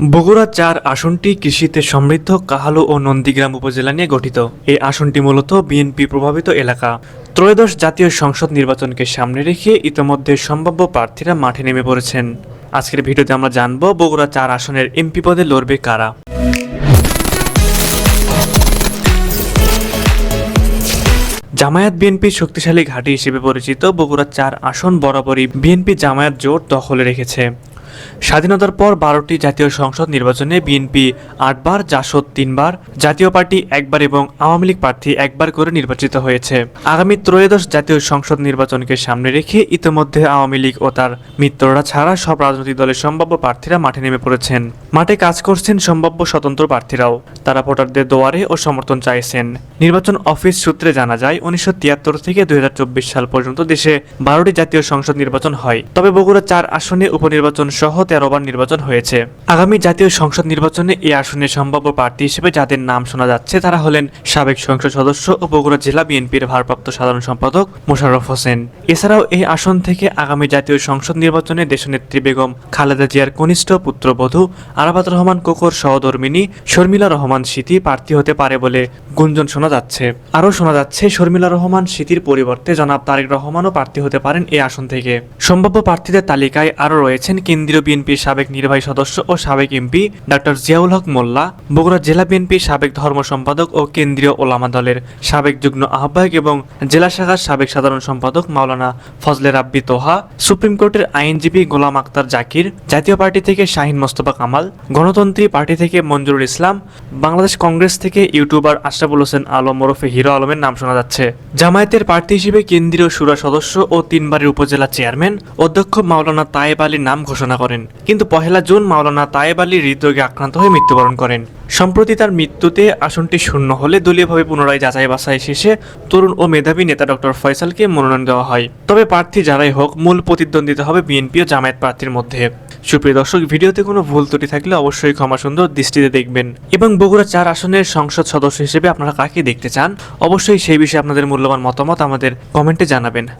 বগুড়া চার আসনটি কৃষিতে সমৃদ্ধ কাহালু ও নন্দীগ্রাম উপজেলা নিয়ে গঠিত। এই আসনটি মূলত বিএনপি প্রভাবিত এলাকা। ত্রয়োদশ জাতীয় সংসদ নির্বাচনকে সামনে রেখে ইতোমধ্যে সম্ভাব্য প্রার্থীরা মাঠে নেমে পড়েছেন। আজকের ভিডিওতে আমরা জানব বগুড়া চার আসনের এমপি পদে লড়বে কারা। জামায়াত বিএনপি শক্তিশালী ঘাঁটি হিসেবে পরিচিত বগুড়া চার আসন বরাবরই বিএনপি জামায়াত জোট দখলে রেখেছে। স্বাধীনতার পর বারোটি জাতীয় সংসদ নির্বাচনে বিএনপি আটবার, জাসদ তিনবার, জাতীয় পার্টি একবার এবং আওয়ামী লীগ প্রার্থী একবার করে নির্বাচিত হয়েছে। আগামী ত্রয়োদশ জাতীয় সংসদ নির্বাচনকে সামনে রেখে ইতিমধ্যে আওয়ামী লীগ ও তার মিত্ররা ছাড়া সব রাজনৈতিক দলের সম্ভাব্য প্রার্থীরা মাঠে নেমে পড়েছেন। মাঠে কাজ করছেন সম্ভাব্য স্বতন্ত্র প্রার্থীরাও। তারা ভোটারদের দোয়ারে ও সমর্থন চাইছেন। নির্বাচন অফিস সূত্রে জানা যায়, উনিশশো তিয়াত্তর থেকে দুই হাজার চব্বিশ সাল পর্যন্ত দেশে বারোটি জাতীয় সংসদ নির্বাচন হয়। তবে বগুড়া চার আসনে উপনির্বাচন সহ তেরো বার নির্বাচন হয়েছে। আগামী জাতীয় সংসদ নির্বাচনে এই আসনে সম্ভাব্য প্রার্থী হিসেবে যাদের নাম শোনা যাচ্ছে তারা হলেন সাবেক সংসদ সদস্য ও বগুড়া জেলা বিএনপির ভারপ্রাপ্ত সাধারণ সম্পাদক মোশাররফ হোসেন। এছাড়াও এই আসন থেকে আগামী জাতীয় সংসদ নির্বাচনে দেশনেত্রী বেগম খালেদা জিয়ার কনিষ্ঠ পুত্রবধূ আরাফাত রহমান কোকর সহধর্মিনী শর্মিলা রহমান স্মৃতি প্রার্থী হতে পারে বলে গুঞ্জন শোনা যাচ্ছে। আরও শোনা যাচ্ছে, শর্মিলা রহমান স্মৃতির পরিবর্তে জনাব তারেক রহমানও প্রার্থী হতে পারেন এই আসন থেকে। সম্ভাব্য প্রার্থীদের তালিকায় আরও রয়েছেন কেন্দ্রীয় বিএনপির সাবেক নির্বাহী সদস্য ও সাবেক এমপি ডক্টর জিয়াউল হক মোল্লা, বগুড়া জেলা বিএনপির সাবেক ধর্ম সম্পাদক ও কেন্দ্রীয় ওলামা দলের সাবেক যুগ্ম আহ্বায়ক এবং জেলা শাখার সাবেক সাধারণ সম্পাদক মাওলানা ফজলে রাব্বি তোহা, সুপ্রিম কোর্টের আইনজীবী গোলাম আক্তার জাকির, জাতীয় পার্টি থেকে শাহিন মোস্তফা কামাল, গণতন্ত্রী পার্টি থেকে মঞ্জুরুল ইসলাম, বাংলাদেশ কংগ্রেস থেকে ইউটিউবার আশরাফুল হোসেন আলম ওরফে হিরো আলমের নাম শোনা যাচ্ছে। জামায়াতের প্রার্থী হিসেবে কেন্দ্রীয় সুরা সদস্য ও তিনবারের উপজেলা চেয়ারম্যান, অধ্যক্ষ মাওলানা তায়েব আলীর নাম ঘোষণা করেন। কিন্তু পহেলা জুন মাওলানা তায়েব আলী হৃদরোগে আক্রান্ত হয়ে মৃত্যুবরণ করেন। সম্প্রতি তার মৃত্যুতে আসনটি শূন্য হলে দলীয়ভাবে পুনরায় যাচাই বাছাই শেষে তরুণ ও মেধাবী নেতা ডক্টর ফয়সালকে মনোনয়ন দেওয়া হয়। তবে প্রার্থী যারাই হোক, মূল প্রতিদ্বন্দ্বিতা হবে বিএনপি ও জামায়াত প্রার্থীর মধ্যে। সুপ্রিয় দর্শক, ভিডিওতে কোনো ভুল ত্রুটি থাকলে অবশ্যই ক্ষমা সুন্দর দৃষ্টিতে দেখবেন। এবং বগুড়া চার আসনের সংসদ সদস্য হিসেবে আপনারা কাকে দেখতে চান? অবশ্যই সেই বিষয়ে আপনাদের মূল্যবান মতামত আমাদের কমেন্টে জানাবেন।